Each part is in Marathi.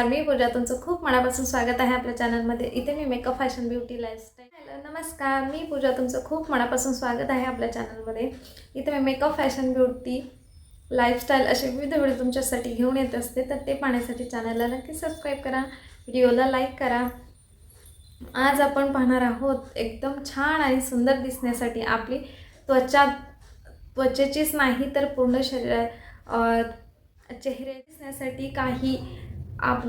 नमस्कार मी पूजा. तुमचं खूप मनापासून स्वागत आहे आपल्या चॅनलमध्ये. इथे मी makeup fashion beauty lifestyle. Hello नमस्कार. मी पूजा. तुमचं खूप मनापासून स्वागत आहे आपल्या चॅनलमध्ये. इथे मी मेकअप फॅशन ब्युटी लाईफस्टाईल असे विविध व्हिडिओ तुमच्यासाठी घेऊन येत असते तर ते पाहण्यासाठी चॅनलला नक्की सबस्क्राईब करा व्हिडिओला लाईक करा. आज आपण पाहणार आहोत एकदम छान आणि सुंदर दिसण्यासाठी आपली त्वचा त्वचेचीच नाही तर पूर्ण शरीर चेहरे दिसण्यासाठी काही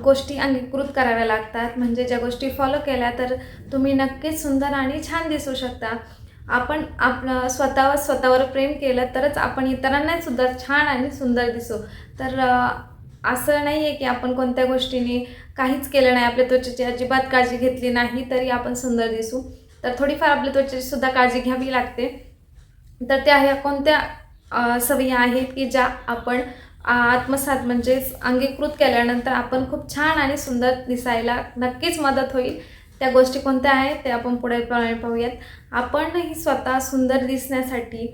गोष्टी अंगीकृत कराव्या लागतात. म्हणजे ज्या गोष्टी फॉलो केल्या तर तुम्ही नक्कीच सुंदर आणि छान दिसू शकता. आपण आपलं स्वतःवर स्वतःवर प्रेम केलं तरच आपण इतरांनाही सुद्धा छान आणि सुंदर दिसू. तर असं नाही आहे की आपण कोणत्या गोष्टीने काहीच केलं नाही आपल्या त्वचेची अजिबात काळजी घेतली नाही तरी आपण सुंदर दिसू. तर थोडीफार आपल्या त्वचेची सुद्धा काळजी घ्यावी लागते. तर त्या ह्या कोणत्या सवयी आहेत की ज्या आपण आत्मसात म्हणजेच अंगीकृत केल्यानंतर आपण खूप छान आणि सुंदर दिसायला नक्कीच मदत होईल. त्या गोष्टी कोणत्या आहेत ते आपण पुढे पाहूयात. आपण ही स्वतः सुंदर दिसण्यासाठी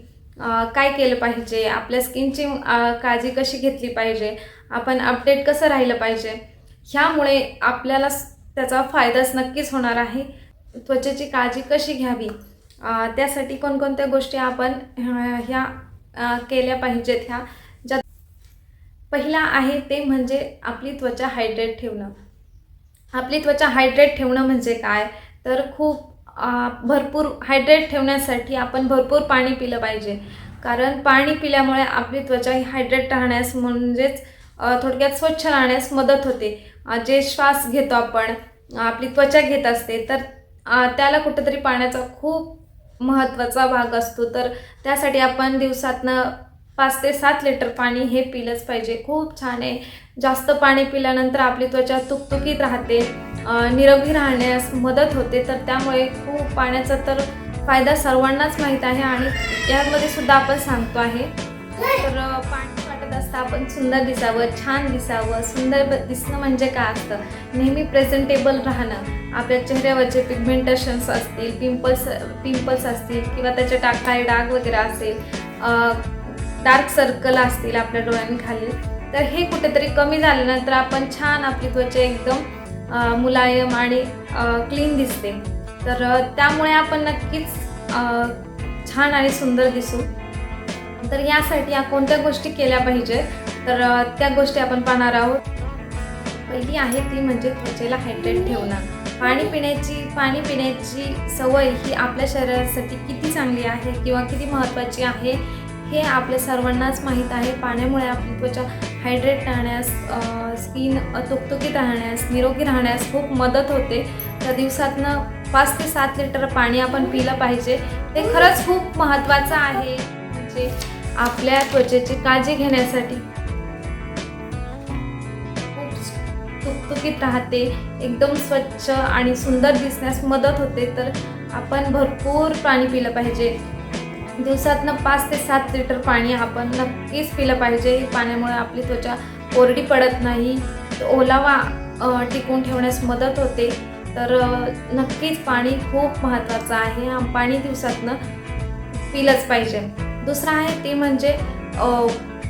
काय केलं पाहिजे? आपल्या स्किनची काळजी कशी घेतली पाहिजे? आपण अपडेट कसं राहिलं पाहिजे? ह्यामुळे आपल्याला त्याचा फायदाच नक्कीच होणार आहे. त्वचेची काळजी कशी घ्यावी? त्यासाठी कोणकोणत्या गोष्टी आपण ह्या केल्या पाहिजेत ह्या? पहिला आहे ते म्हणजे आपली त्वचा हायड्रेट ठेवणं. आपली त्वचा हायड्रेट ठेवणं म्हणजे काय? तर खूप भरपूर हायड्रेट ठेवण्यासाठी आपण भरपूर पाणी पिलं पाहिजे. कारण पाणी पिल्यामुळे आपली त्वचा ही हायड्रेट राहण्यास म्हणजेच थोडक्यात स्वच्छ राहण्यास मदत होते. जे श्वास घेतो आपण आपली त्वचा घेत असते तर त्याला कुठंतरी पाण्याचा खूप महत्त्वाचा भाग असतो. तर त्यासाठी आपण दिवसातनं पाच ते सात लिटर पाणी हे पिलंच पाहिजे. खूप छान आहे. जास्त पाणी पिल्यानंतर आपली त्वचा तुकतुकीत राहते निरोगी राहण्यास मदत होते. तर त्यामुळे खूप पाण्याचा तर फायदा सर्वांनाच माहीत आहे आणि यामध्ये सुद्धा आपण सांगतो आहे. तर पाणी वाटत असतं आपण सुंदर दिसावं छान दिसावं. सुंदर ब- दिसणं म्हणजे काय असतं? नेहमी प्रेझेंटेबल राहणं. आपल्या चेहऱ्यावरचे पिगमेंटेशन्स असतील पिंपल्स पिंपल्स असतील किंवा त्याचे टाकाय डाग वगैरे असेल डार्क सर्कल असतील आपल्या डोळ्यांखाली. तर हे कुठेतरी कमी झाल्यानंतर आपण छान आपली त्वचा एकदम मुलायम आणि क्लीन दिसते. तर त्यामुळे आपण नक्कीच छान आणि सुंदर दिसू. तर यासाठी या कोणत्या गोष्टी केल्या पाहिजे? तर त्या गोष्टी आपण पाहणार आहोत. पहिली आहे ती म्हणजे त्वचेला हायड्रेट ठेवणं. पाणी पिण्याची पाणी पिण्याची सवय ही आपल्या शरीरासाठी किती चांगली आहे किंवा किती महत्त्वाची आहे? हे आपल्या सर्वांनाच माहीत आहे. पाण्यामुळे आपली त्वचा हायड्रेट राहण्यास स्किन तुकतुकीत राहण्यास निरोगी राहण्यास खूप मदत होते. तर दिवसातनं पाच ते सात लिटर पाणी आपण पिलं पाहिजे. ते खरंच खूप महत्त्वाचं आहे. म्हणजे आपल्या त्वचेची काळजी घेण्यासाठी खूप तुकतुकीत राहते. एकदम स्वच्छ आणि सुंदर दिसण्यास मदत होते. तर आपण भरपूर पाणी पिलं पाहिजे. दिवसातनं पाच ते सात लिटर पाणी आपण नक्कीच पिलं पाहिजे. पाण्यामुळे आपली त्वचा कोरडी पडत नाही. ओलावा टिकून ठेवण्यास मदत होते. तर नक्कीच पाणी खूप महत्त्वाचं आहे. पाणी दिवसातनं पिलंच पाहिजे. दुसरं आहे ते म्हणजे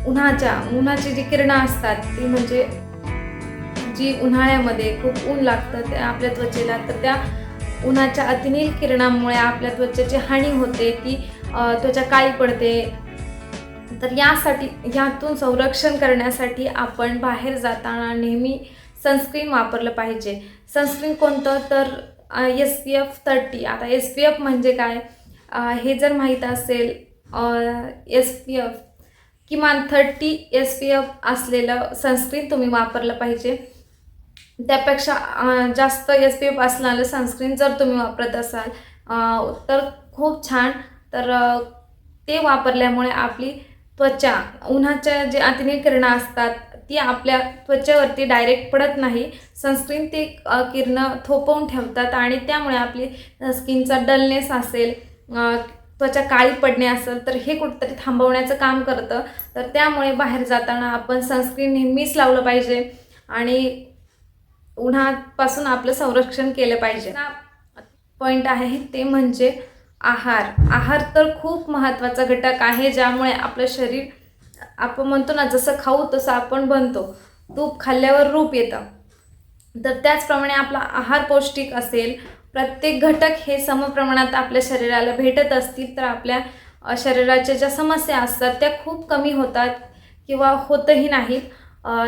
उन्हाच्या उन्हाची जी किरणं असतात ती म्हणजे जी उन्हाळ्यामध्ये खूप ऊन लागतं त्या आपल्या त्वचेला तर त्या उन्हाच्या अतिनील किरणामुळे आपल्या त्वचेची हानी होते. ती त्वचा काळी पडते. तर यासाठी यातून संरक्षण करण्यासाठी आपण बाहेर जाताना नेहमी सनस्क्रीन वापरलं पाहिजे. सनस्क्रीन कोणतं? तर एस पी एफ थर्टी आता एस पी एफ म्हणजे काय? हे जर माहीत असेल एस पी एफ किमान थर्टी एस पी एफ असलेलं सनस्क्रीन तुम्ही वापरलं पाहिजे. त्यापेक्षा जास्त एस पी एफ असणारं सनस्क्रीन जर तुम्ही वापरत असाल तर खूप छान. तर ते वापरल्यामुळे आपली त्वचा उन्हाच्या जे अतिनील किरणं असतात ती आपल्या त्वचेवरती डायरेक्ट पडत नाही. सनस्क्रीन ते किरणं थोपवून ठेवतात आणि त्यामुळे आपली स्किनचा डलनेस असेल त्वचा काळी पडणे असेल तर हे कुठंतरी थांबवण्याचं काम करतं. तर त्यामुळे बाहेर जाताना आपण सनस्क्रीन नेहमीच लावलं पाहिजे आणि उन्हापासून आपलं संरक्षण केलं पाहिजे. पॉईंट आहे ते म्हणजे आहार. आहार तर खूप महत्त्वाचा घटक आहे ज्यामुळे आपलं शरीर आपण म्हणतो ना जसं खाऊ तसं आपण बनतो. तूप खाल्ल्यावर रूप येतं. तर त्याचप्रमाणे आपला आहार पौष्टिक असेल प्रत्येक घटक हे समप्रमाणात आपल्या शरीराला भेटत असतील तर आपल्या शरीराच्या ज्या समस्या असतात त्या खूप कमी होतात किंवा होतही नाहीत.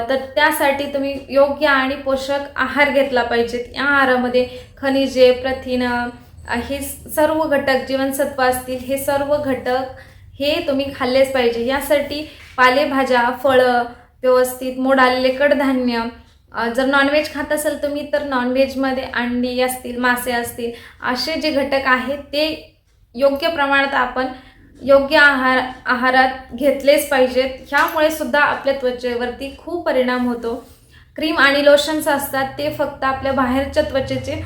तर त्यासाठी तुम्ही योग्य आणि पोषक आहार घेतला पाहिजेत. या आहारामध्ये खनिजे प्रथिनं हे सर्व घटक जीवनसत्व असतील हे सर्व घटक हे तुम्ही खाल्लेच पाहिजे. यासाठी पालेभाज्या फळं व्यवस्थित मोड आलेले कडधान्य जर नॉनव्हेज खात असाल तुम्ही तर नॉनव्हेजमध्ये अंडी असतील मासे असतील असे जे घटक आहेत ते योग्य प्रमाणात आपण योग्य आहार आहारात घेतलेच पाहिजेत. ह्यामुळे सुद्धा आपल्या त्वचेवरती खूप परिणाम होतो. क्रीम आणि लोशन्स असतात ते फक्त आपल्या बाहेरच्या त्वचेचे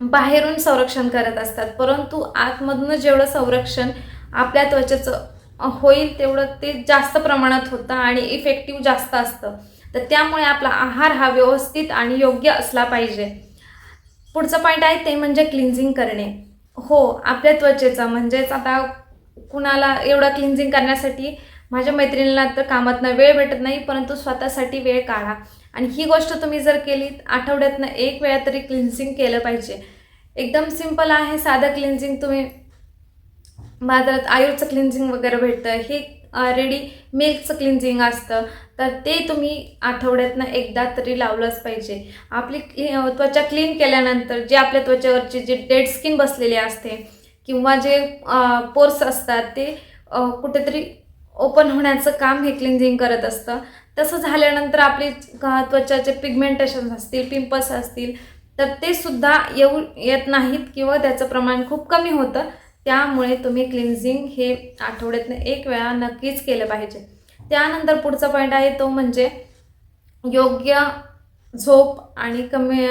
बाहेरून संरक्षण करत असतात. परंतु आतमधून जेवढं संरक्षण आपल्या त्वचेचं होईल तेवढं ते जास्त प्रमाणात होतं आणि इफेक्टिव्ह जास्त असतं. तर त्यामुळे आपला आहार हा व्यवस्थित आणि योग्य असला पाहिजे. पुढचं पॉईंट आहे ते म्हणजे क्लिन्झिंग करणे. हो आपल्या त्वचेचं म्हणजेच आता कुणाला एवढं क्लिन्झिंग करण्यासाठी माझ्या मैत्रिणीला तर कामातनं वेळ भेटत नाही परंतु स्वतःसाठी वेळ काढा. आणि ही गोष्ट तुम्ही जर केलीत आठवड्यातनं एक वेळा तरी क्लिन्झिंग केलं पाहिजे. एकदम सिंपल आहे साधं क्लिन्झिंग तुम्ही बाजारात आयुर्चं क्लिन्झिंग वगैरे भेटतं हे रेडी मिल्कचं क्लिन्झिंग असतं. तर ते तुम्ही आठवड्यातनं एकदा तरी लावलंच पाहिजे. आपली त्वचा क्लीन केल्यानंतर जे आपल्या त्वचेवरची जी डेड स्किन बसलेली असते किंवा जे पोर्स असतात ते कुठेतरी ओपन होण्याचं काम हे क्लिन्झिंग करत असतं. तसं झाल्यानंतर आपली त्वचाचे पिगमेंटेशन असतील पिंपल्स असतील तर ते सुद्धा येऊ येत नाहीत किंवा त्याचं प्रमाण खूप कमी होतं. त्यामुळे तुम्ही क्लिन्झिंग हे आठवड्यातनं एक वेळा नक्कीच केलं पाहिजे. त्यानंतर पुढचा पॉईंट आहे तो म्हणजे योग्य झोप आणि कमी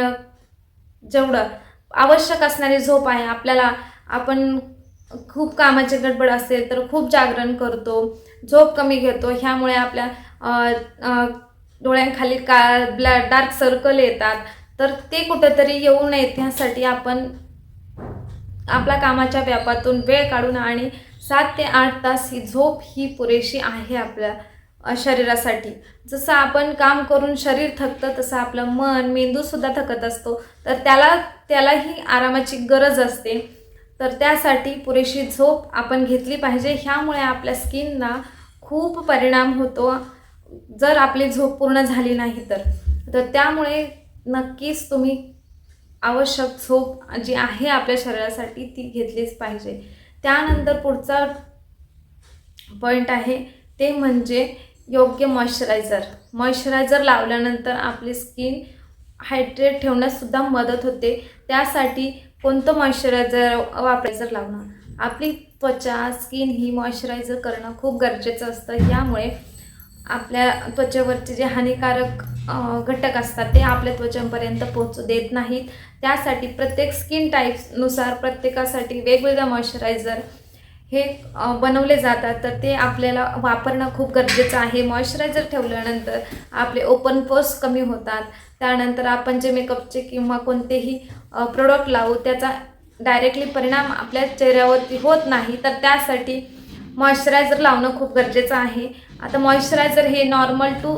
जेवढं आवश्यक असणारी झोप आहे आपल्याला आपण खूप कामाची गडबड असेल तर खूप जागरण करतो झोप कमी घेतो. ह्यामुळे आपल्या डोळ्यांखाली का ब्लॅ डार्क सर्कल येतात. तर ते कुठंतरी येऊ नयेत ह्यासाठी आपण आपल्या कामाच्या व्यापातून वेळ काढून आणि सात ते आठ तास ही झोप ही पुरेशी आहे आपल्या शरीरासाठी. जसं आपण काम करून शरीर थकतं तसं आपलं मन मेंदूसुद्धा थकत असतो. तर त्याला त्यालाही आरामाची गरज असते. तर त्यासाठी पुरेशी झोप आपण घेतली पाहिजे. ह्यामुळे आपल्या स्किनला खूप परिणाम होतो. जर आपली झोप पूर्ण झाली नाही तर तर त्यामुळे नक्कीच तुम्ही आवश्यक झोप जी आहे आपल्या शरीरासाठी ती घेतलीच पाहिजे. त्यानंतर पुढचा पॉईंट आहे ते म्हणजे योग्य मॉइश्चरायझर मॉइश्चरायझर लावल्यानंतर आपली स्किन हायड्रेट ठेवण्याससुद्धा मदत होते. त्यासाठी कोणतं मॉइश्चरायझर वापरायचं लावणं आपली त्वचा स्किन ही मॉइश्चरायझर करणं खूप गरजेचं असतं. यामुळे आपल्या त्वचेवरचे जे हानिकारक घटक असतात ते आपल्या त्वचेपर्यंत पोहोचू देत नाहीत. त्यासाठी प्रत्येक स्किन टाईप्सनुसार प्रत्येकासाठी वेगवेगळं मॉइश्चरायझर हे बनवले जातात. तर ते आपल्याला वापरणं खूप गरजेचं आहे. मॉइश्चरायझर ठेवल्यानंतर आपले ओपन फोर्स कमी होतात. त्यानंतर आपण जे मेकअपचे किंवा कोणतेही प्रोडक्ट लावू त्याचा डायरेक्टली परिणाम आपल्या चेहऱ्यावरती होत नाही. तर त्यासाठी मॉइश्चरायझर लावणं खूप गरजेचं आहे. आता मॉइश्चरायझर हे नॉर्मल टू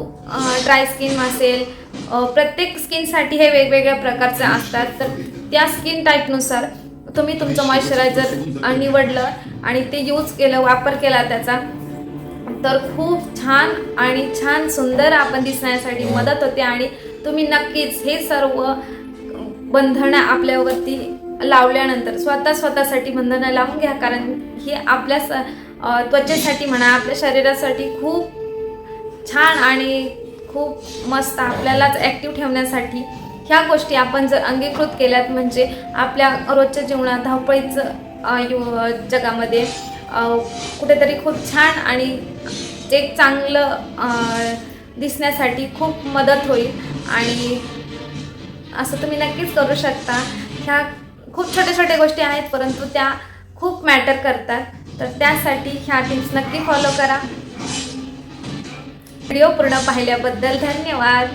ड्राय स्किन असेल प्रत्येक स्किनसाठी हे वेगवेगळ्या प्रकारचे असतात. तर त्या स्किन टाईपनुसार तुम्ही तुमचं मॉइश्चरायझर निवडलं आणि ते यूज केलं वापर केला त्याचा तर खूप छान आणि छान सुंदर आपण दिसण्यासाठी मदत होते आणि तुम्ही नक्कीच हे सर्व बंधनं आपल्यावरती लावल्यानंतर स्वतः स्वतःसाठी बंधनं लावून घ्या कारण हे आपल्या स त्वचेसाठी म्हणा आपल्या शरीरासाठी खूप छान आणि खूप मस्त आपल्यालाच ॲक्टिव्ह ठेवण्यासाठी ह्या गोष्टी आपण जर अंगीकृत केल्यात म्हणजे आपल्या रोजच्या जीवनात धावपळीचं यु- जगामध्ये कुठेतरी खूप छान आणि एक चांगलं दिसण्यासाठी खूप मदत होईल आणि असं तुम्ही नक्कीच करू शकता. ह्या खूप छोट्या छोट्या गोष्टी आहेत परंतु त्या खूप मॅटर करतात. तर त्यासाठी ह्या टिप्स नक्की फॉलो करा. व्हिडिओ पूर्ण पाहिल्याबद्दल धन्यवाद.